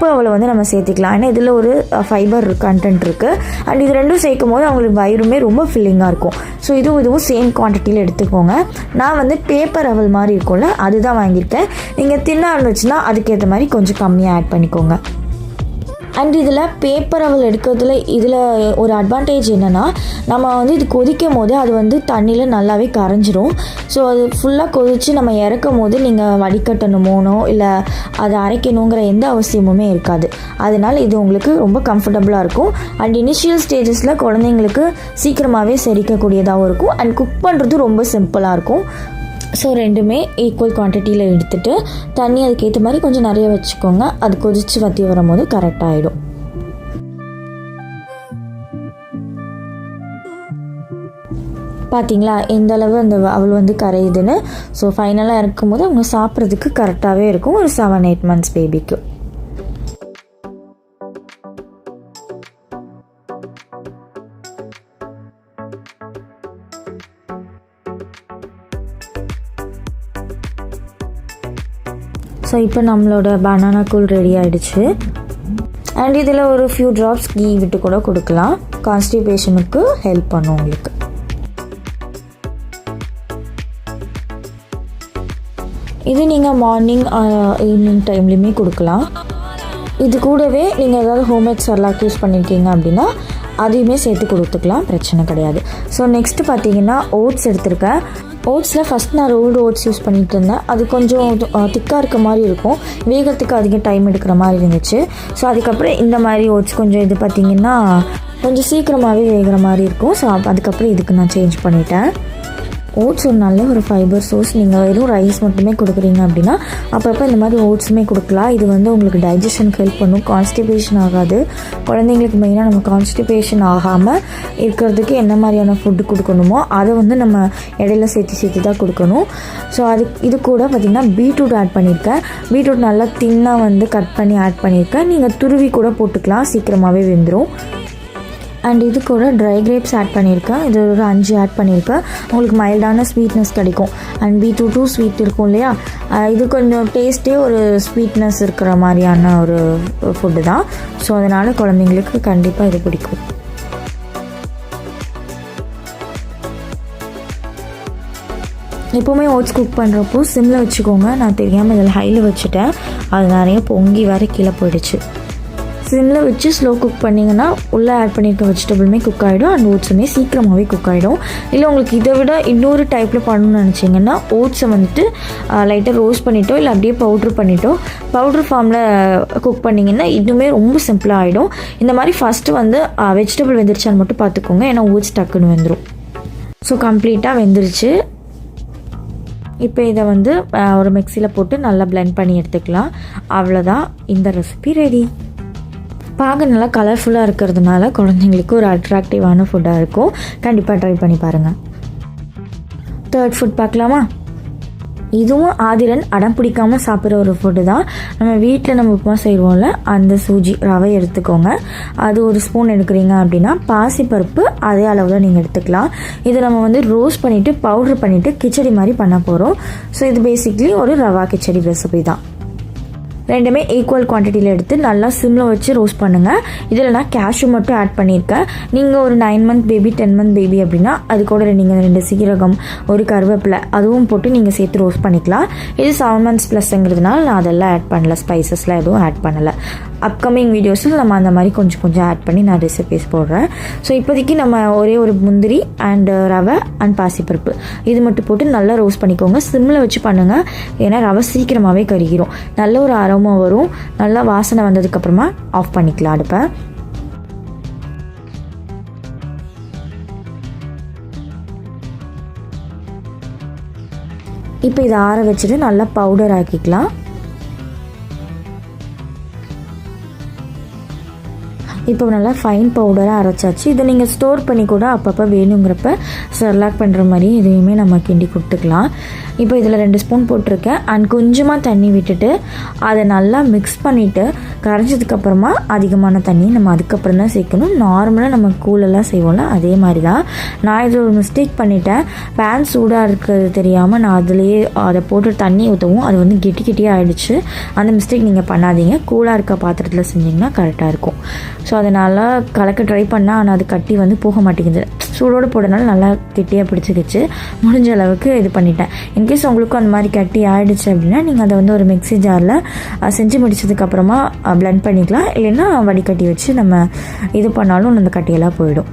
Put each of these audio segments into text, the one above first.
இப்போ அவளை வந்து நம்ம சேர்த்துக்கலாம். ஏன்னா இதில் ஒரு ஃபைபர் கண்டென்ட் இருக்குது அண்ட் இது ரெண்டும் சேர்க்கும் போது அவங்களுக்கு வயிறுமே ரொம்ப ஃபில்லிங்காக இருக்கும். ஸோ இதுவும் இதுவும் சேம் குவான்டிட்டியில் எடுத்துக்கோங்க. நான் வந்து பேப்பர் அவல் மாதிரி இருக்கும்ல அதுதான் வாங்கியிருக்கேன். நீங்கள் தின்னாக இருந்துச்சுன்னா அதுக்கேற்ற மாதிரி கொஞ்சம் கம்மியாக ஆட் பண்ணிக்கோங்க. அண்ட் இதில் பேப்பர் அவள் எடுக்கிறதுல இதில் ஒரு அட்வான்டேஜ் என்னென்னா நம்ம வந்து இது கொதிக்கும் போது அது வந்து தண்ணியில் நல்லாவே கரைஞ்சிரும். ஸோ அது ஃபுல்லாக கொதித்து நம்ம இறக்கும் போது நீங்கள் வடிகட்டணுமோனோ இல்லை அதை அரைக்கணுங்கிற எந்த அவசியமுமே இருக்காது. அதனால் இது உங்களுக்கு ரொம்ப கம்ஃபர்டபுளாக இருக்கும். அண்ட் இனிஷியல் ஸ்டேஜஸில் குழந்தைங்களுக்கு சீக்கிரமாகவே செரிக்கக்கூடியதாகவும் இருக்கும். அண்ட் குக் பண்ணுறது ரொம்ப சிம்பிளாக இருக்கும். ஸோ ரெண்டுமே ஈக்குவல் குவான்டிட்டியில் எடுத்துகிட்டு தண்ணி அதுக்கேற்ற மாதிரி கொஞ்சம் நிறைய வச்சுக்கோங்க. அது கொதித்து வற்றி வரும்போது கரெக்டாகிடும் பார்த்தீங்களா எந்த அளவு அந்த அவள் வந்து கரையுதுன்னு? ஸோ ஃபைனலாக இருக்கும்போது அவங்க சாப்பிட்றதுக்கு கரெக்டாகவே இருக்கும். ஒரு செவன் எயிட் மந்த்ஸ் பேபிக்கு ஸோ இப்போ நம்மளோட பனானா கூல் ரெடி ஆகிடுச்சு அண்ட் இதில் ஒரு ஃபியூ ட்ராப்ஸ் கீ விட்டு கூட கொடுக்கலாம். கான்ஸ்டிபேஷனுக்கு ஹெல்ப் பண்ணும் உங்களுக்கு. இது நீங்கள் மார்னிங் ஈவினிங் டைம்லேயுமே கொடுக்கலாம். இது கூடவே நீங்கள் ஏதாவது ஹோம்மேட் சர்லாக் யூஸ் பண்ணியிருக்கீங்க அப்படின்னா அதையுமே சேர்த்து கொடுத்துக்கலாம். பிரச்சனை கிடையாது. ஸோ நெக்ஸ்ட்டு பார்த்தீங்கன்னா ஓட்ஸ் எடுத்திருக்கேன். ஓட்ஸில் ஃபஸ்ட் நான் ரோல்டு ஓட்ஸ் யூஸ் பண்ணிட்டு இருந்தேன். அது கொஞ்சம் திக்காக இருக்க மாதிரி இருக்கும். வேகத்துக்கு அதிக டைம் எடுக்கிற மாதிரி இருந்துச்சு. ஸோ அதுக்கப்புறம் இந்த மாதிரி ஓட்ஸ் கொஞ்சம் இது பார்த்தீங்கன்னா கொஞ்சம் சீக்கிரமாகவே வேகிற மாதிரி இருக்கும். ஸோ அதுக்கப்புறம் இதுக்கு நான் சேஞ்ச் பண்ணிட்டேன். ஓட்ஸ் ஒரு நல்ல ஒரு ஃபைபர் சோர்ஸ் நீங்கள் வெறும் ரைஸ் மட்டுமே கொடுக்குறீங்க அப்படின்னா அப்பப்போ இந்த மாதிரி ஓட்ஸுமே கொடுக்கலாம். இது வந்து உங்களுக்கு டைஜஷனுக்கு ஹெல்ப் பண்ணும். கான்ஸ்டிபேஷன் ஆகாது. குழந்தைங்களுக்கு மெயினாக நம்ம கான்ஸ்டிபேஷன் ஆகாமல் இருக்கிறதுக்கு என்ன மாதிரியான ஃபுட்டு கொடுக்கணுமோ அதை வந்து நம்ம இடையில சேர்த்து சேர்த்து தான் கொடுக்கணும். ஸோ அது இது கூட பார்த்திங்கன்னா பீட்ரூட் ஆட் பண்ணியிருக்கேன். பீட்ரூட் நல்லா தின்னாக வந்து கட் பண்ணி ஆட் பண்ணியிருக்கேன். நீங்கள் துருவி கூட போட்டுக்கலாம். சீக்கிரமாகவே வெந்துடும் அண்ட் இது கூட ட்ரை கிரேப்ஸ் ஆட் பண்ணியிருக்கேன் இது ஒரு அஞ்சு ஆட் பண்ணியிருக்கேன் உங்களுக்கு மைல்டான ஸ்வீட்னஸ் கிடைக்கும். அண்ட் பீட்ரூட்டும் ஸ்வீட் இருக்கும் இல்லையா? இது கொஞ்சம் டேஸ்ட்டே ஒரு ஸ்வீட்னஸ் இருக்கிற மாதிரியான ஒரு ஃபுட்டு தான். ஸோ அதனால் குழந்தைங்களுக்கு கண்டிப்பாக இது பிடிக்கும். எப்போவுமே ஓட்ஸ் குக் பண்ணுறப்போ சிம்மில் வச்சுக்கோங்க. நான் தெரியாமல் இதில் ஹையில் வச்சுட்டேன். அது நிறைய பொங்கி வர கீழே போயிடுச்சு. சிம்மில் வச்சு ஸ்லோ குக் பண்ணிங்கன்னா உள்ளே ஆட் பண்ணியிருக்க வெஜிடபிளுமே குக் ஆகிடும் அண்ட் ஓட்ஸுமே சீக்கிரமாகவே குக் ஆகிடும் இல்லை உங்களுக்கு இதை விட இன்னொரு டைப்பில் பண்ணணும்னு நினச்சிங்கன்னா ஓட்ஸை வந்துட்டு லைட்டாக ரோஸ்ட் பண்ணிட்டோ இல்லை அப்படியே பவுட்ரு பண்ணிட்டோ பவுட்ரு ஃபார்மில் குக் பண்ணிங்கன்னா இன்னுமே ரொம்ப சிம்பிளாக ஆகிடும் இந்த மாதிரி ஃபஸ்ட்டு வந்து வெஜிடபிள் வெந்துருச்சான்னு மட்டும் பார்த்துக்கோங்க. ஏன்னா ஓட்ஸ் டக்குன்னு வெந்துடும் ஸோ கம்ப்ளீட்டாக வெந்துருச்சு. இப்போ இதை வந்து ஒரு மிக்சியில் போட்டு நல்லா பிளெண்ட் பண்ணி எடுத்துக்கலாம். அவ்வளோதான் இந்த ரெசிபி ரெடி பார்க்க நல்லா கலர்ஃபுல்லாக இருக்கிறதுனால குழந்தைங்களுக்கு ஒரு அட்ராக்டிவான ஃபுட்டாக இருக்கும். கண்டிப்பாக ட்ரை பண்ணி பாருங்கள் தேர்ட் ஃபுட் பார்க்கலாமா? இதுவும் ஆதிரன் அடம் பிடிக்காமல் சாப்பிட்ற ஒரு ஃபுட்டு தான். நம்ம வீட்டில் நம்ம உப்புமா செய்வோம்ல அந்த சூஜி ரவை எடுத்துக்கோங்க. அது ஒரு ஸ்பூன் எடுக்கிறீங்க அப்படின்னா பாசிப்பருப்பு அதே அளவில் நீங்கள் எடுத்துக்கலாம். இதை நம்ம வந்து ரோஸ்ட் பண்ணிவிட்டு பவுடர் பண்ணிவிட்டு கிச்சடி மாதிரி பண்ண போகிறோம் ஸோ இது பேசிக்லி ஒரு ரவா கிச்சடி ரெசிபி தான். ரெண்டுமே ஈக்குவல் குவான்டிட்டியில் எடுத்து நல்லா சிம்மில் வச்சு ரோஸ்ட் பண்ணுங்கள் இதில் நான் கேஷ்யூ மட்டும் ஆட் பண்ணியிருக்கேன் நீங்கள் ஒரு nine month baby ten month baby அப்படின்னா அது கூட நீங்கள் ரெண்டு சீரகம் ஒரு கருவேப்பிலை அதுவும் போட்டு நீங்கள் சேர்த்து ரோஸ்ட் பண்ணிக்கலாம். இது செவன் மந்த்ஸ் ப்ளஸ்ங்கிறதுனால நான் அதெல்லாம் ஆட் பண்ணல. ஸ்பைசஸ்லாம் எதுவும் ஆட் பண்ணலை. அப்கமிங் வீடியோஸில் நம்ம அந்த மாதிரி கொஞ்சம் கொஞ்சம் ஆட் பண்ணி நான் ரெசிபிஸ் போடுறேன். ஸோ இப்போதைக்கு நம்ம ஒரே ஒரு முந்திரி அண்டு ரவை அண்ட் பாசிப்பருப்பு. இது மட்டும் போட்டு நல்லா ரோஸ்ட் பண்ணிக்கோங்க. சிம்மில் வச்சு பண்ணுங்கள் ஏன்னா ரவை சீக்கிரமாகவே கருகிரும். நல்ல ஒரு அரோமா வரும். நல்லா வாசனை வந்ததுக்கப்புறமா ஆஃப் பண்ணிக்கலாம் அடுப்பை. இப்போ இதை ஆற வச்சுட்டு நல்லா பவுடர் ஆக்கிக்கலாம். இப்போ நல்லா ஃபைன் பவுடராக அரைச்சாச்சு. இதை நீங்கள் ஸ்டோர் பண்ணி கூட அப்பப்போ வேணுங்கிறப்ப செர்லாக் பண்ணுற மாதிரி எதையுமே நம்ம கிண்டி கொடுத்துக்கலாம். இப்போ இதில் ரெண்டு ஸ்பூன் போட்டிருக்கேன். அண்ட் கொஞ்சமாக தண்ணி விட்டுட்டு அதை நல்லா மிக்ஸ் பண்ணிவிட்டு கரைஞ்சதுக்கப்புறமா அதிகமான தண்ணி நம்ம அதுக்கப்புறம் தான் சேர்க்கணும். நார்மலாக நம்ம கூலெல்லாம் செய்வோம்ல அதே மாதிரி தான் நான் இதில் ஒரு மிஸ்டேக் பண்ணிட்டேன். பேன் சூடாக இருக்கிறது தெரியாமல் நான் அதுலேயே அதை போட்டு தண்ணி ஊற்றவும் அது வந்து கெட்டி கெட்டியாக ஆகிடுச்சு அந்த மிஸ்டேக் நீங்கள் பண்ணாதீங்க. கூலாக இருக்க பாத்திரத்தில் செஞ்சிங்கன்னா கரெக்டாக இருக்கும். ஸோ அதை நல்லா கலக்க ட்ரை பண்ணால் ஆனால் அது கட்டி வந்து போக மாட்டேங்குது. சூடோடு போடுறதுனால நல்லா கெட்டியாக பிடிச்சிக்கிச்சு. முடிஞ்ச அளவுக்கு இது பண்ணிட்டேன். இன்கேஸ் உங்களுக்கும் அந்த மாதிரி கட்டி ஆகிடுச்சு அப்படின்னா நீங்கள் அதை வந்து ஒரு மிக்ஸி ஜாரில் செஞ்சு முடிச்சதுக்கப்புறமா பிளெண்ட் பண்ணிக்கலாம். இல்லைன்னா வடிகட்டி வச்சு நம்ம இது பண்ணாலும் அந்த கட்டியெல்லாம் போயிடும்.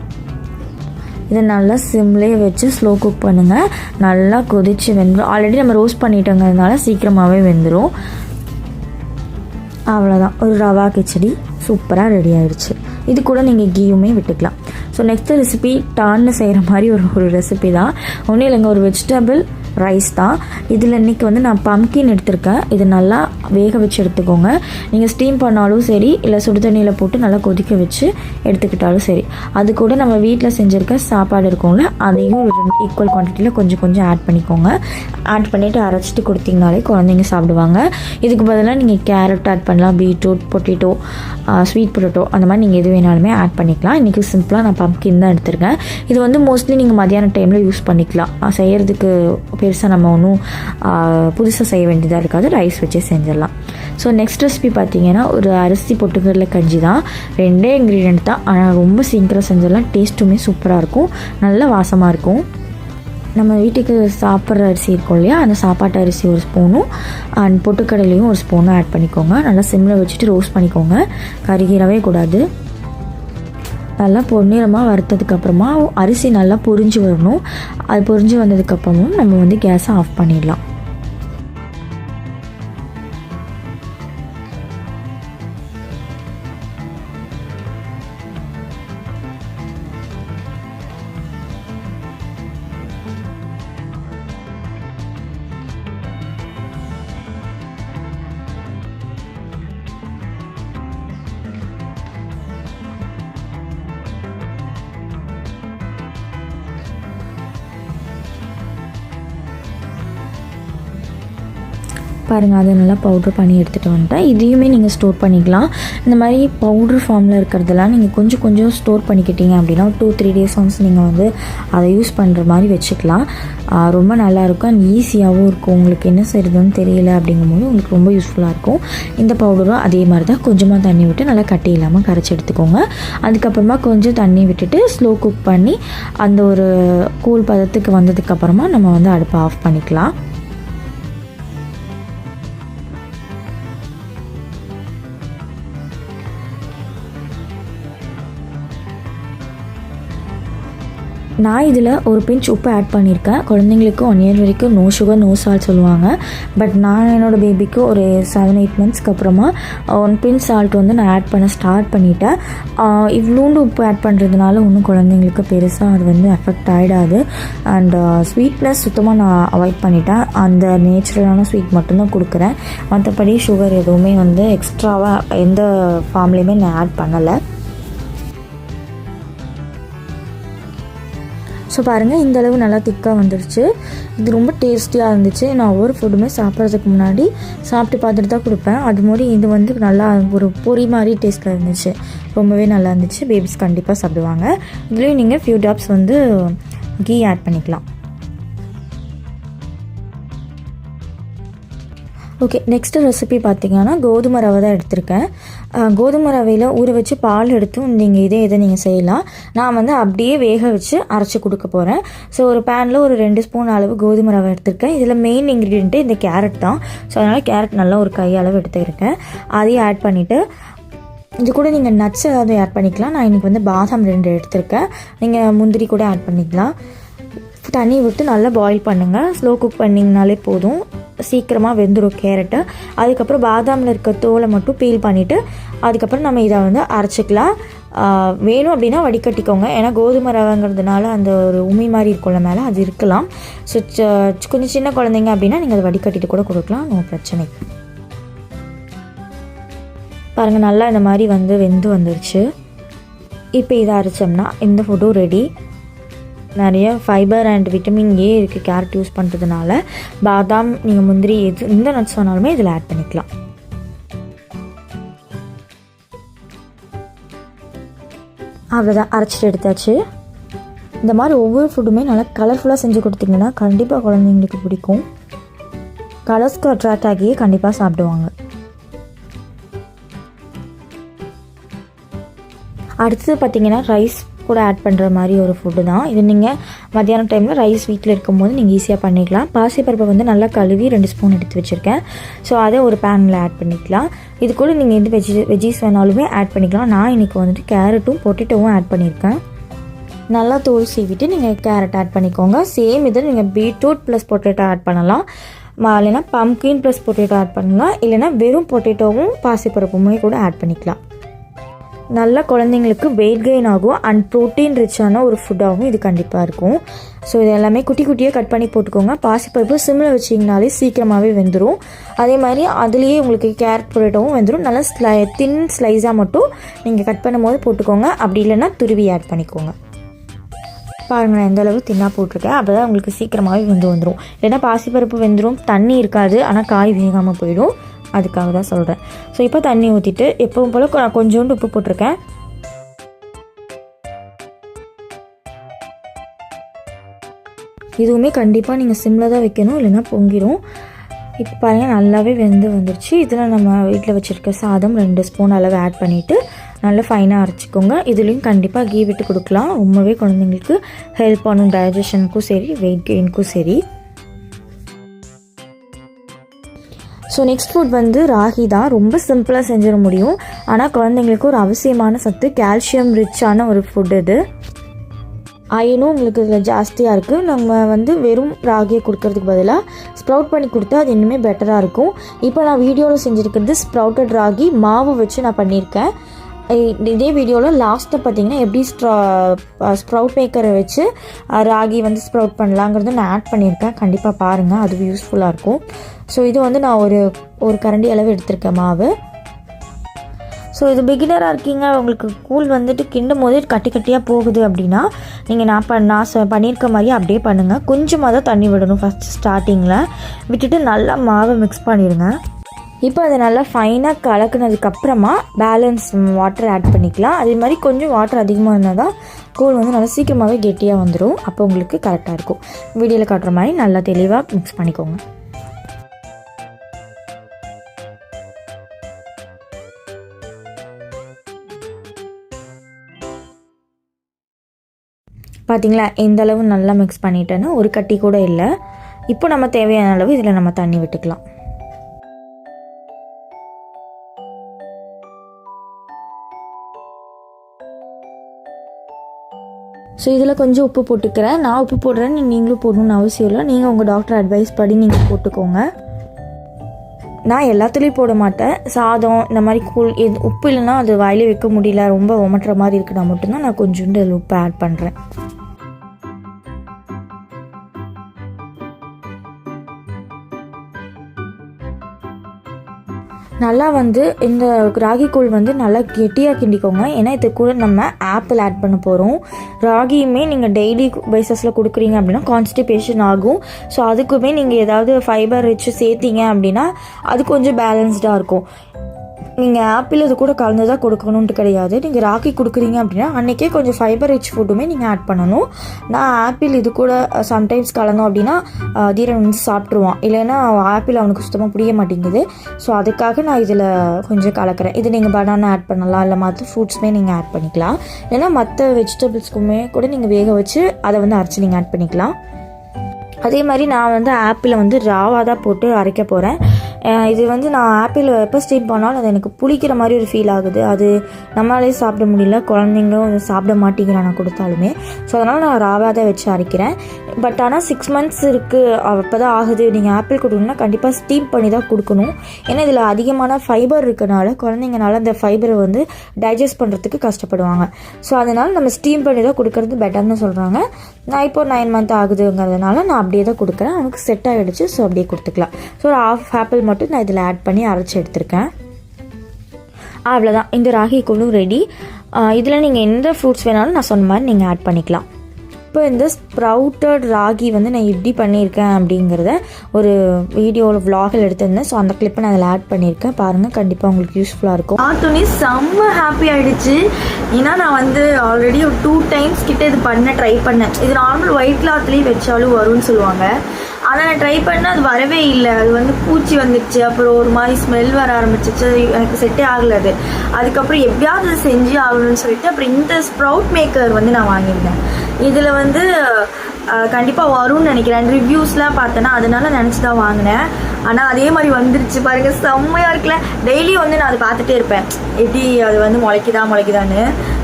இதை நல்லா சிம்லேயே வச்சு ஸ்லோ குக் பண்ணுங்கள் நல்லா கொதித்து வெந்துடும் ஆல்ரெடி நம்ம ரோஸ்ட் பண்ணிட்டோங்கிறதுனால சீக்கிரமாகவே வெந்துடும் அவ்வளோதான் ஒரு ரவா கிச்சடி சூப்பராக ரெடி ஆயிடுச்சு. இது கூட நீங்கள் கீயுமே விட்டுக்கலாம். ஸோ நெக்ஸ்ட் ரெசிபி டான்னு செய்கிற மாதிரி ஒரு ஒரு ரெசிபி தான். ஒன்றும் இல்லைங்க ஒரு வெஜிடபிள் ரைஸ் தான். இதில் இன்றைக்கி வந்து நான் பம்கின் எடுத்திருக்கேன். இது நல்லா வேக வச்சு எடுத்துக்கோங்க. நீங்கள் ஸ்டீம் பண்ணாலும் சரி இல்லை சுடு தண்ணியில் போட்டு நல்லா கொதிக்க வச்சு எடுத்துக்கிட்டாலும் சரி. அது கூட நம்ம வீட்டில் செஞ்சுருக்க சாப்பாடு இருக்கும்ல அதையும் ஈக்குவல் குவான்டிட்டியில் கொஞ்சம் கொஞ்சம் ஆட் பண்ணிக்கோங்க. ஆட் பண்ணிவிட்டு அரைச்சிட்டு கொடுத்தீங்கனாலே குழந்தைங்க சாப்பிடுவாங்க. இதுக்கு பதிலாக நீங்கள் கேரட் ஆட் பண்ணலாம் பீட்ரூட் பொட்டேட்டோ ஸ்வீட் பொட்டேட்டோ அந்த மாதிரி நீங்கள் எது வேணாலுமே ஆட் பண்ணிக்கலாம். இன்றைக்கி சிம்பிளாக நான் பம்கின் தான் எடுத்திருக்கேன். இது வந்து மோஸ்ட்லி நீங்கள் மதியான டைமில் யூஸ் பண்ணிக்கலாம். செய்கிறதுக்கு பெருசாக நம்ம ஒன்றும் புதுசாக செய்ய வேண்டியதாக இருக்காது. ரைஸ் வச்சே செஞ்சிடலாம். ஸோ நெக்ஸ்ட் ரெசிபி பார்த்தீங்கன்னா ஒரு அரிசி பொட்டுக்கடலை கஞ்சி தான். ரெண்டே இன்க்ரீடியன்ட் தான். ஆனால் ரொம்ப சீக்கிரம் செஞ்சிடலாம். டேஸ்ட்டுமே சூப்பராக இருக்கும். நல்ல வாசமாக இருக்கும். நம்ம வீட்டுக்கு சாப்பிட்ற அரிசி இருக்கும் இல்லையா? அந்த சாப்பாட்டு அரிசி ஒரு ஸ்பூனும் அண்ட் பொட்டுக்கடலையும் ஒரு ஸ்பூனும் ஆட் பண்ணிக்கோங்க. நல்லா சிம்மில் வச்சுட்டு ரோஸ்ட் பண்ணிக்கோங்க. கருகிரவே கூடாது. நல்லா பொன்னிறமாக வறுத்ததுக்கப்புறமா அரிசி நல்லா பொரிஞ்சு வரணும். அது பொரிஞ்சு வந்ததுக்கப்புறமும் நம்ம வந்து கேஸை ஆஃப் பண்ணிடலாம். பாருங்கள் அதை நல்லா பவுட்ரு பண்ணி எடுத்துகிட்டு வந்துட்டேன். இதையுமே நீங்கள் ஸ்டோர் பண்ணிக்கலாம். இந்த மாதிரி பவுட்ரு ஃபார்மில் இருக்கிறதெல்லாம் நீங்கள் கொஞ்சம் கொஞ்சம் ஸ்டோர் பண்ணிக்கிட்டீங்க அப்படின்னா டூ த்ரீ டேஸ் ஒன்ஸ் நீங்கள் வந்து அதை யூஸ் பண்ணுற மாதிரி வச்சுக்கலாம். ரொம்ப நல்லாயிருக்கும் அண்ட் ஈஸியாகவும் இருக்கும். உங்களுக்கு என்ன செய்கிறதுன்னு தெரியல அப்படிங்கும்போது உங்களுக்கு ரொம்ப யூஸ்ஃபுல்லாக இருக்கும். இந்த பவுடரும் அதே மாதிரி தான் கொஞ்சமாக தண்ணி விட்டு நல்லா கட்டி இல்லாமல் கரைச்சி எடுத்துக்கோங்க. அதுக்கப்புறமா கொஞ்சம் தண்ணி விட்டுட்டு ஸ்லோ குக் பண்ணி அந்த ஒரு கூழ் பதத்துக்கு வந்ததுக்கப்புறமா நம்ம வந்து அடுப்பை ஆஃப் பண்ணிக்கலாம். நான் இதில் ஒரு பிஞ்ச் உப்பு ஆட் பண்ணியிருக்கேன் குழந்தைங்களுக்கு ஒன் இயர் வரைக்கும் நோ சுகர் நோ சால்ட் சொல்லுவாங்க. பட் நான் என்னோடய பேபிக்கு ஒரு செவன் எயிட் மந்த்ஸ்க்கு அப்புறமா ஒன் பிஞ்ச் சால்ட் வந்து நான் ஆட் பண்ண ஸ்டார்ட் பண்ணிட்டேன். இவ்வளோண்டு உப்பு ஆட் பண்ணுறதுனால ஒன்றும் குழந்தைங்களுக்கு பெருசாக அது வந்து எஃபெக்ட் ஆகிடாது அண்ட் ஸ்வீட்னஸ் சுத்தமாக நான் அவாய்ட் பண்ணிட்டேன். அந்த நேச்சுரலான ஸ்வீட் மட்டும்தான் கொடுக்குறேன். மற்றபடி சுகர் எதுவுமே வந்து எக்ஸ்ட்ராவாக எந்த ஃபார்ம்லேயுமே நான் ஆட் பண்ணலை. ஸோ பாருங்கள் இந்த அளவு நல்லா திக்காக வந்துடுச்சு இது ரொம்ப டேஸ்டியாக இருந்துச்சு. நான் ஒவ்வொரு ஃபுட்டுமே சாப்பிட்றதுக்கு முன்னாடி சாப்பிட்டு பார்த்துட்டு தான் கொடுப்பேன். அது மாதிரி இது வந்து நல்லா ஒரு பொறி மாதிரி டேஸ்ட்டில் இருந்துச்சு. ரொம்பவே நல்லா இருந்துச்சு. பேபிஸ் கண்டிப்பாக சாப்பிடுவாங்க. இதுலேயும் நீங்கள் ஃபியூ டாப்ஸ் வந்து கீ ஆட் பண்ணிக்கலாம். ஓகே நெக்ஸ்ட்டு ரெசிபி பார்த்தீங்கன்னா கோதுமை ரவை தான் எடுத்திருக்கேன். கோதுமை ரவையில் ஊற வச்சு பால் எடுத்தும் நீங்கள் இதே இதை நீங்கள் செய்யலாம். நான் வந்து அப்படியே வேக வச்சு அரைச்சி கொடுக்க போகிறேன் ஸோ ஒரு பேனில் ஒரு ரெண்டு ஸ்பூன் அளவு கோதுமை ரவை எடுத்திருக்கேன். இதில் மெயின் இன்க்ரீடியண்ட்டு இந்த கேரட் தான். ஸோ அதனால் கேரட் நல்லா ஒரு கையளவு எடுத்துருக்கேன். அதையும் ஆட் பண்ணிவிட்டு இது கூட நீங்கள் நட்ஸ் ஏதாவது ஆட் பண்ணிக்கலாம். நான் இன்றைக்கி வந்து பாதாம் ரெண்டு எடுத்திருக்கேன். நீங்கள் முந்திரி கூட ஆட் பண்ணிக்கலாம். தண்ணி விட்டு நல்லா பாயில் பண்ணுங்கள் ஸ்லோ குக் பண்ணிங்கனாலே போதும். சீக்கிரமாக வெந்துடும் கேரட்டு அதுக்கப்புறம் பாதாமில் இருக்க தோலை மட்டும் பீல் பண்ணிவிட்டு அதுக்கப்புறம் நம்ம இதை வந்து அரைச்சிக்கலாம். வேணும் அப்படின்னா வடிகட்டிக்கோங்க. ஏன்னா கோதுமை ரவைங்கிறதுனால அந்த ஒரு உமி மாதிரி இருக்கும்ல மேலே அது இருக்கலாம். ஸோ கொஞ்சம் சின்ன குழந்தைங்க அப்படின்னா நீங்கள் அதை வடிகட்டிட்டு கூட கொடுக்கலாம். நோ பிரச்சனை. பாருங்கள் நல்லா இந்த மாதிரி வந்து வெந்து வந்துருச்சு. இப்போ இதை அரைச்சோம்னா இந்த ஃபுட்டும் ரெடி நிறைய ஃபைபர் அண்ட் விட்டமின் ஏ இருக்குது கேரட் யூஸ் பண்ணுறதுனால பாதாம் நீங்கள் முந்திரி எது எந்த நட்ஸ் சொன்னாலுமே இதில் ஆட் பண்ணிக்கலாம். அவ்வளோதான் அரைச்சிட்டு எடுத்தாச்சு. இந்த மாதிரி ஒவ்வொரு ஃபுட்டுமே நல்லா கலர்ஃபுல்லாக செஞ்சு கொடுத்தீங்கன்னா கண்டிப்பாக குழந்தைங்களுக்கு பிடிக்கும். கலர்ஸ்க்கு அட்ராக்ட் ஆகியே கண்டிப்பாக சாப்பிடுவாங்க. அடுத்தது பார்த்தீங்கன்னா ரைஸ் கூட ஆட் பண்ணுற மாதிரி ஒரு ஃபுட்டு தான். இது நீங்கள் மத்தியானம் டைமில் ரைஸ் வீட்டில் இருக்கும்போது நீங்கள் ஈஸியாக பண்ணிக்கலாம். பாசிப்பருப்பை வந்து நல்லா கழுவி ரெண்டு ஸ்பூன் எடுத்து வச்சுருக்கேன். ஸோ அதை ஒரு பேனில் ஆட் பண்ணிக்கலாம். இது கூட நீங்கள் எந்த வெஜி வெஜ்ஜீஸ் வேணாலுமே ஆட் பண்ணிக்கலாம். நான் இன்றைக்கி வந்துட்டு கேரட்டும் பொட்டேட்டோவும் ஆட் பண்ணியிருக்கேன். நல்லா தோல் சீவிட்டு நீங்கள் கேரட் ஆட் பண்ணிக்கோங்க. சேம் இதில் நீங்கள் பீட்ரூட் ப்ளஸ் பொட்டேட்டோ ஆட் பண்ணலாம். இல்லைனா இல்லைன்னா பம்கின் ப்ளஸ் பொட்டேட்டோ ஆட் பண்ணலாம். இல்லைன்னா வெறும் பொட்டேட்டோவும் பாசிப்பருப்புமே கூட ஆட் பண்ணிக்கலாம். நல்ல குழந்தைங்களுக்கு வெயிட் கெயின் ஆகும் அண்ட் ப்ரோட்டீன் ரிச்சான ஒரு ஃபுட்டாகவும் இது கண்டிப்பாக இருக்கும். ஸோ இது எல்லாமே குட்டி குட்டியாக கட் பண்ணி போட்டுக்கோங்க. பாசிப்பருப்பு சிம்மில் வச்சிங்கனாலே சீக்கிரமாகவே வெந்துடும் அதே மாதிரி அதுலேயே உங்களுக்கு கேரட் பொட்டேட்டோவும் வெந்துடும் நல்லா ஸ்லை தின் ஸ்லைஸாக மட்டும் நீங்கள் கட் பண்ணும்போது போட்டுக்கோங்க. அப்படி இல்லைன்னா துருவி ஆட் பண்ணிக்கோங்க. பாருங்கள் நான் எந்த அளவு தின்னா போட்டிருக்கேன். அப்போ தான் உங்களுக்கு சீக்கிரமாகவே வெந்து வந்துடும் இல்லைன்னா பாசிப்பருப்பு வெந்துடும் தண்ணி இருக்காது. ஆனால் காய் வேகாமல் போயிடும். அதுக்காக தான் சொல்கிறேன் ஸோ இப்போ தண்ணி ஊற்றிட்டு எப்பவும் போல் நான் கொஞ்சோண்டு உப்பு போட்டிருக்கேன். இதுவுமே கண்டிப்பாக நீங்கள் சிம்மில் தான் வைக்கணும் இல்லைன்னா பொங்கிடும் இப்போ பாருங்கள் நல்லாவே வெந்து வந்துருச்சு. இதில் நம்ம வீட்டில் வச்சுருக்க சாதம் ரெண்டு ஸ்பூன் அளவு ஆட் பண்ணிவிட்டு நல்லா ஃபைனாக அரைச்சிக்கோங்க. இதுலேயும் கண்டிப்பாக கீ விட்டு கொடுக்கலாம். ரொம்பவே குழந்தைங்களுக்கு ஹெல்ப் பண்ணும் டைஜஷனுக்கும் சரி வெயிட் கெயினுக்கும் சரி. ஸோ நெக்ஸ்ட் ஃபுட் வந்து ராகி தான். ரொம்ப சிம்பிளாக செஞ்சிட முடியும். ஆனால் குழந்தைங்களுக்கு ஒரு அவசியமான சத்து கால்சியம் ரிச்சான ஒரு ஃபுட் இது. அயனும் உங்களுக்கு இதில் ஜாஸ்தியாக இருக்குது நம்ம வந்து வெறும் ராகியை கொடுக்கறதுக்கு பதிலாக ஸ்ப்ரவுட் பண்ணி கொடுத்தா அது இன்னுமே பெட்டராக இருக்கும். இப்போ நான் வீடியோவில் செஞ்சுருக்கிறது ஸ்ப்ரவுட்டட் ராகி. மாவு வச்சு நான் பண்ணியிருக்கேன் இதே வீடியோவில் லாஸ்ட்டை பார்த்தீங்கன்னா எப்படி ஸ்ட்ரா ஸ்ப்ரவுட் மேக்கரை வச்சு ராகி வந்து ஸ்ப்ரவுட் பண்ணலாங்கிறத நான் ஆட் பண்ணியிருக்கேன் கண்டிப்பாக பாருங்கள் அது யூஸ்ஃபுல்லாக இருக்கும். ஸோ இது வந்து நான் ஒரு ஒரு கரண்டி அளவு எடுத்திருக்கேன் மாவு. ஸோ இது பிகினராக இருக்கீங்க உங்களுக்கு கூழ் வந்துட்டு கிண்டும் போது கட்டி கட்டியாக போகுது அப்படின்னா நீங்கள் நான் பண் நான் பண்ணியிருக்க மாதிரியே அப்படியே பண்ணுங்கள் கொஞ்சமாக தான் தண்ணி விடணும் ஃபஸ்ட்டு ஸ்டார்டிங்கில் விட்டுட்டு நல்லா மாவை மிக்ஸ் பண்ணிடுங்க இப்போ அதை நல்லா ஃபைனாக கலக்குனதுக்கப்புறமா பேலன்ஸ் வாட்டர் ஆட் பண்ணிக்கலாம். அதே மாதிரி கொஞ்சம் வாட்டர் அதிகமாக இருந்தால் தான் கூழ் வந்து நல்லா சீக்கிரமாகவே கெட்டியாக வந்துடும் அப்போ உங்களுக்கு கரெக்டாக இருக்கும். வீடியோவில் காட்டுற மாதிரி நல்லா தெளிவாக மிக்ஸ் பண்ணிக்கோங்க. பார்த்தீங்களா எந்த அளவு நல்லா மிக்ஸ் பண்ணிட்டேன்னு ஒரு கட்டி கூட இல்லை. இப்போ நம்ம தேவையான அளவு இதில் நம்ம தண்ணி விட்டுக்கலாம். ஸோ இதில் கொஞ்சம் உப்பு போட்டுக்கிறேன். நான் உப்பு போடுறேன்னு நீங்களும் போடணும்னு அவசியம் இல்லை. நீங்கள் உங்கள் டாக்டர் அட்வைஸ் படி நீங்கள் போட்டுக்கோங்க. நான் எல்லாத்துலேயும் போட மாட்டேன். சாதம் இந்த மாதிரி கூழ் எது உப்பு இல்லைன்னா அது வாயிலே வைக்க முடியல. ரொம்ப உமட்டுற மாதிரி இருக்குன்னா மட்டும்தான் நான் கொஞ்சோண்டு அதில் உப்பு ஆட் பண்ணுறேன் நல்லா வந்து இந்த ராகி கூழ் வந்து நல்லா கெட்டியாக கிண்டிக்கோங்க. ஏன்னா இது கூட நம்ம ஆப்பிள் ஆட் பண்ண போகிறோம் ராகியுமே நீங்கள் டெய்லி பேசஸில் கொடுக்குறீங்க அப்படின்னா கான்ஸ்டிபேஷன் ஆகும். ஸோ அதுக்குமே நீங்கள் ஏதாவது ஃபைபர் வச்சு சேர்த்தீங்க அப்படின்னா அது கொஞ்சம் பேலன்ஸ்டாக இருக்கும். நீங்கள் ஆப்பிள் இது கூட கலந்து தான் கொடுக்கணுன்ட்டு கிடையாது. நீங்கள் ராக்கி கொடுக்குறீங்க அப்படின்னா அன்றைக்கே கொஞ்சம் ஃபைபர் ரிச் ஃபுட்டுமே நீங்கள் ஆட் பண்ணணும். நான் ஆப்பிள் இது கூட சம்டைம்ஸ் கலந்தோம் அப்படின்னா தீரன் வந்து சாப்பிட்ருவான் இல்லைன்னா ஆப்பிள் அவனுக்கு சுத்தமாக புரிய மாட்டேங்குது. ஸோ அதுக்காக நான் இதில் கொஞ்சம் கலக்கிறேன். இது நீங்கள் பனானா ஆட் பண்ணலாம். இல்லை மற்ற ஃப்ரூட்ஸுமே நீங்கள் ஆட் பண்ணிக்கலாம். இல்லைன்னா மற்ற வெஜிடபிள்ஸ்க்குமே கூட நீங்கள் வேக வச்சு அதை வந்து அரைச்சி நீங்கள் ஆட் பண்ணிக்கலாம். அதே மாதிரி நான் வந்து ஆப்பிளை வந்து ராவாக தான் போட்டு அரைக்க போகிறேன் இது வந்து நான் ஆப்பிள் எப்போ ஸ்டீம் பண்ணாலும் அது எனக்கு புளிக்கிற மாதிரி ஒரு ஃபீல் ஆகுது. அது நம்மளாலே சாப்பிட முடியல. குழந்தைங்களும் சாப்பிட மாட்டேங்கிறான் நான் கொடுத்தாலுமே. ஸோ அதனால் நான் ராவாக தான் வச்சு அரைக்கிறேன். பட் ஆனால் சிக்ஸ் மந்த்ஸ் இருக்குது அப்போ தான் ஆகுது. நீங்கள் ஆப்பிள் கொடுக்கணும்னா கண்டிப்பாக ஸ்டீம் பண்ணி தான் கொடுக்கணும். ஏன்னா இதில் அதிகமான ஃபைபர் இருக்கனால குழந்தைங்கனால அந்த ஃபைபரை வந்து டைஜஸ்ட் பண்ணுறதுக்கு கஷ்டப்படுவாங்க. ஸோ அதனால் நம்ம ஸ்டீம் பண்ணி தான் கொடுக்கறது பெட்டர்னு சொல்கிறாங்க நான் இப்போ நைன் மந்த் ஆகுதுங்கிறதுனால நான் அப்படியே தான் கொடுக்குறேன். அவனுக்கு செட் ஆகிடுச்சு ஸோ அப்படியே கொடுத்துக்கலாம். ஸோ ஒரு ஆஃப் ஆப்பிள் மட்டும் நான் இதில் ஆட் பண்ணி அரைச்சி எடுத்திருக்கேன். அவ்வளோதான் இந்த ராகி கூழும் ரெடி இதில் நீங்கள் எந்த ஃப்ரூட்ஸ் வேணாலும் நான் சொன்ன மாதிரி நீங்கள் ஆட் பண்ணிக்கலாம். இப்போ இந்த ஸ்ப்ரவுட்டட் ராகி வந்து நான் எப்படி பண்ணியிருக்கேன் அப்படிங்கிறத ஒரு வீடியோவில் vlogல எடுத்திருந்தேன். ஸோ அந்த கிளிப்பை நான் அதில் ஆட் பண்ணியிருக்கேன். பாருங்கள் கண்டிப்பாக உங்களுக்கு யூஸ்ஃபுல்லாக இருக்கும். ஆத்துணி செம்ம ஹாப்பி ஆகிடுச்சு ஏன்னா நான் வந்து ஆல்ரெடி ஒரு டூ டைம்ஸ் கிட்டே இது பண்ண ட்ரை பண்ணேன். இது நார்மல் ஒயிட் கிளாத்லேயும் வச்சாலும் வரும்னு சொல்லுவாங்க. ஆனால் நான் ட்ரை பண்ணால் அது வரவே இல்லை. அது வந்து பூச்சி வந்துடுச்சு. அப்புறம் ஒரு மாதிரி ஸ்மெல் வர ஆரம்பிச்சிச்சு. எனக்கு செட்டே ஆகல அது. அதுக்கப்புறம் எப்படியாவது அதை செஞ்சு ஆகணும்னு சொல்லிட்டு அப்புறம் இந்த ஸ்ப்ரவுட் மேக்கர் வந்து நான் வாங்கியிருந்தேன். இதில் வந்து கண்டிப்பாக வரும்னு நினைக்கிறேன். ரிவ்யூஸ்லாம் பார்த்தேன்னா அதனால நினச்சி தான் வாங்கினேன். ஆனால் அதே மாதிரி வந்துருச்சு. பாருங்கள் செம்மையாக இருக்குல்ல. டெய்லி வந்து நான் அதை பார்த்துட்டே இருப்பேன். எப்படி அது வந்து முளைக்குதா முளைக்குதான்னு.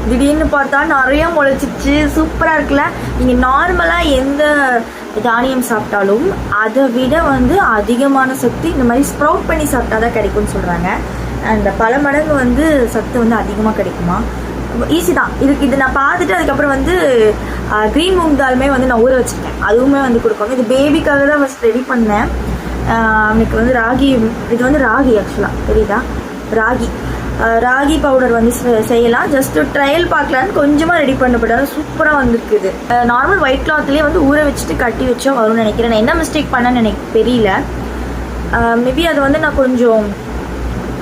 திடீர்னு பார்த்தா நிறைய முளைச்சிச்சு சூப்பராக இருக்குல்ல. நீங்கள் நார்மலாக எந்த தானியம் சாப்பிட்டாலும் அதை விட வந்து அதிகமான சக்தி இந்த மாதிரி ஸ்ப்ரவுட் பண்ணி சாப்பிட்டா தான் கிடைக்கும்னு சொல்கிறாங்க அந்த பல மடங்கு வந்து சத்து வந்து அதிகமாக கிடைக்குமா? ஈஸி தான். இதுக்கு இது நான் பார்த்துட்டு அதுக்கப்புறம் வந்து க்ரீன் மூங் தாலுமே வந்து நான் ஊற வச்சுருக்கேன். அதுவுமே வந்து கொடுப்பாங்க இது பேபிக்காக தான் ஃபஸ்ட் ரெடி பண்ணேன். அவனுக்கு வந்து ராகி இது வந்து ராகி ஆக்சுவலாக தெரியுதா? ராகி. ராகி பவுடர் வந்து செ- செய்யலாம். ஜஸ்ட் ட்ரையல் பார்க்கலான்னு கொஞ்சமாக ரெடி பண்ணப்பட்டாலும் சூப்பராக வந்துருக்குது. நார்மல் ஒயிட் கிளாத்லேயே வந்து ஊற வச்சுட்டு கட்டி வச்சா வரும்னு நினைக்கிறேன். நான் என்ன மிஸ்டேக் பண்ணேன்னு எனக்கு தெரியல. மேபி அது வந்து நான் கொஞ்சம்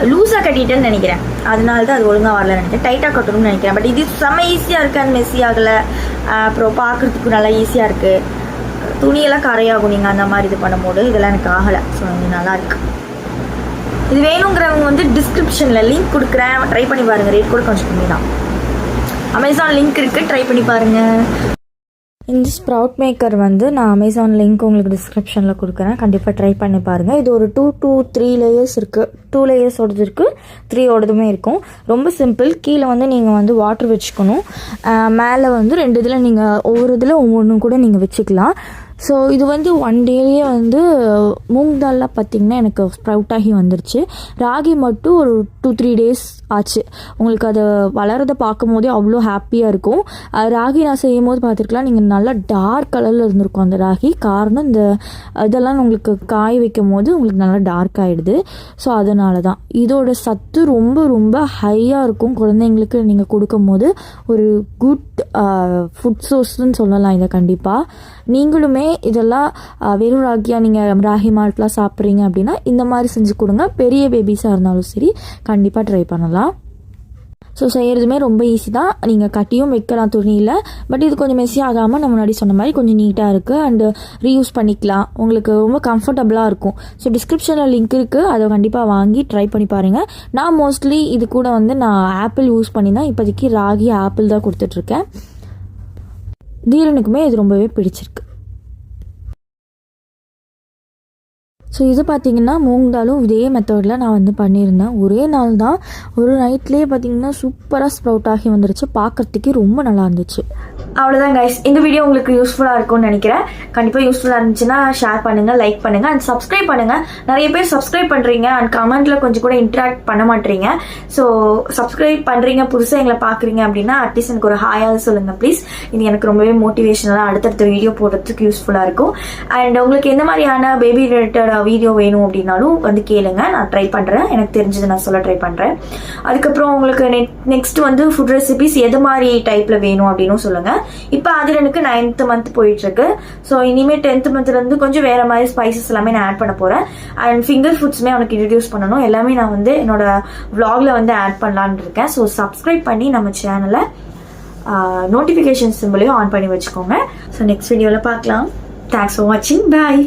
லூஸாக கட்டிட்டேன்னு நினைக்கிறேன். அதனால தான் அது ஒழுங்காக வரல நினைக்கிறேன். டைட்டாக கட்டணும்னு நினைக்கிறேன். பட் இது செம்ம ஈஸியாக இருக்குது அண்ட் மெஸ்ஸி ஆகலை. அப்புறம் பார்க்குறதுக்கு நல்லா ஈஸியாக இருக்குது துணியெல்லாம் கரையாகும். நீங்கள் அந்த மாதிரி இது பண்ணும்போது இதெல்லாம் எனக்கு ஆகலை. ஸோ இது நல்லாயிருக்கு இது வேணுங்கிறவங்க வந்து டிஸ்கிரிப்ஷனில் லிங்க் கொடுக்குறேன். ட்ரை பண்ணி பாருங்கள் ரேட் கூட கொஞ்சம் கம்மி தான். அமேசான் லிங்க் இருக்குது ட்ரை பண்ணி பாருங்கள் இந்த ஸ்ப்ரவுட் மேக்கர் வந்து நான் அமேசான் லிங்க் உங்களுக்கு டிஸ்கிரிப்ஷனில் கொடுக்குறேன். கண்டிப்பாக ட்ரை பண்ணி பாருங்கள் இது ஒரு டூ டூ த்ரீ லேயர்ஸ் இருக்குது டூ லேயர்ஸோடது இருக்குது த்ரீயோடதுமே இருக்கும். ரொம்ப சிம்பிள் கீழே வந்து நீங்கள் வந்து வாட்டர் வச்சுக்கணும். மேலே வந்து ரெண்டு இதில் நீங்கள் ஒவ்வொரு இதில் ஒவ்வொன்றும் கூட நீங்கள் வச்சுக்கலாம். ஸோ இது வந்து ஒன் டேலேயே வந்து மூங் தால்லாம் பார்த்தீங்கன்னா எனக்கு ஸ்ப்ரவுட் ஆகி வந்துருச்சு. ராகி மட்டும் ஒரு டூ த்ரீ டேஸ் ஆச்சு. உங்களுக்கு அதை வளரதை பார்க்கும் போதே அவ்வளோ ஹாப்பியாக இருக்கும் ராகி நான் செய்யும் போது பார்த்துருக்கலாம் நீங்கள் நல்லா டார்க் கலரில் இருந்திருக்கும் அந்த ராகி. காரணம் இந்த இதெல்லாம் உங்களுக்கு காய வைக்கும் போது உங்களுக்கு நல்லா டார்க் ஆகிடுது ஸோ அதனால தான் இதோட சத்து ரொம்ப ரொம்ப ஹையாக இருக்கும் குழந்தைங்களுக்கு நீங்கள் கொடுக்கும் போது ஒரு குட் ஃபுட் சோர்ஸ்னு சொல்லலாம் இதை கண்டிப்பாக நீங்களுமே இதெல்லாம் வெறும் ராகியாக நீங்கள் ராகி மால்ட்லாம் சாப்பிட்றீங்க அப்படின்னா இந்த மாதிரி செஞ்சு கொடுங்க. பெரிய பேபிஸாக இருந்தாலும் சரி கண்டிப்பாக ட்ரை பண்ணலாம். ஸோ செய்கிறதுமே ரொம்ப ஈஸி தான். நீங்கள் கட்டியும் வைக்கலாம் துணியில். பட் இது கொஞ்சம் மெஸ்ஸி ஆகாமல் நான் முன்னாடி சொன்ன மாதிரி கொஞ்சம் நீட்டாக இருக்குது அண்டு ரீயூஸ் பண்ணிக்கலாம். உங்களுக்கு ரொம்ப கம்ஃபர்டபுளாக இருக்கும். ஸோ டிஸ்கிரிப்ஷனில் லிங்க் இருக்குது அதை கண்டிப்பாக வாங்கி ட்ரை பண்ணி பாருங்கள் நான் மோஸ்ட்லி இது கூட வந்து நான் ஆப்பிள் யூஸ் பண்ணி தான் இப்போதைக்கு ராகி ஆப்பிள் தான் கொடுத்துட்ருக்கேன் தீரனுக்குமே இது ரொம்பவே பிடிச்சிருக்கு. ஸோ இது பார்த்தீங்கன்னா மூங் தாலும் இதே மெத்தடில் நான் வந்து பண்ணியிருந்தேன். ஒரே நாள் தான் ஒரு நைட்லேயே பார்த்தீங்கன்னா சூப்பராக ஸ்ப்ரவுட் ஆகி வந்துருச்சு. பார்க்கறதுக்கே ரொம்ப நல்லா இருந்துச்சு. அவ்வளோதான் கைஸ் இந்த வீடியோ உங்களுக்கு யூஸ்ஃபுல்லாக இருக்கும்னு நினைக்கிறேன். கண்டிப்பாக யூஸ்ஃபுல்லாக இருந்துச்சுன்னா ஷேர் பண்ணுங்கள் லைக் பண்ணுங்கள் அண்ட் சப்ஸ்கிரைப் பண்ணுங்கள் நிறைய பேர் சப்ஸ்கிரைப் பண்ணுறீங்க அண்ட் கமெண்ட்டில் கொஞ்சம் கூட இன்ட்ராக்ட் பண்ண மாட்டீங்க. ஸோ சப்ஸ்கிரைப் பண்ணுறீங்க புதுசாக எங்களை பார்க்குறீங்க அப்படின்னா அட்லீஸ்ட் எனக்கு ஒரு ஹாயாக சொல்லுங்கள் ப்ளீஸ் இது எனக்கு ரொம்பவே மோட்டிவேஷனலாக அடுத்தடுத்த வீடியோ போடுறதுக்கு யூஸ்ஃபுல்லாக இருக்கும். அண்ட் உங்களுக்கு எந்த மாதிரியான பேபி ரிலேட்டட் வீடியோ வேணும் அப்படின்னாலும் வந்து கேளுங்க. நான் ட்ரை பண்ணுறேன் எனக்கு தெரிஞ்சது நான் சொல்ல ட்ரை பண்ணுறேன் அதுக்கப்புறம் உங்களுக்கு நெக் நெக்ஸ்ட் வந்து ஃபுட் ரெசிபிஸ் எது மாதிரி டைப்பில் வேணும் அப்படின்னும் சொல்லுங்கள் இப்போ அதில் எனக்கு நைன்த் மந்த் போயிட்டுருக்கு ஸோ இனிமேல் டென்த் மந்த்லேருந்து கொஞ்சம் வேறு மாதிரி ஸ்பைசஸ் எல்லாமே நான் ஆட் பண்ண போகிறேன் அண்ட் ஃபிங்கர் ஃபுட்ஸுமே அவனுக்கு இன்ட்ரடியூஸ் பண்ணணும். எல்லாமே நான் வந்து என்னோட வ்ளாகில் வந்து ஆட் பண்ணலான்னு இருக்கேன். ஸோ சப்ஸ்கிரைப் பண்ணி நம்ம சேனலை நோட்டிஃபிகேஷன் சிம்பிளையும் ஆன் பண்ணி வச்சுக்கோங்க. ஸோ நெக்ஸ்ட் வீடியோவில் பார்க்கலாம். தேங்க்ஸ் ஃபார் வாட்சிங் பாய்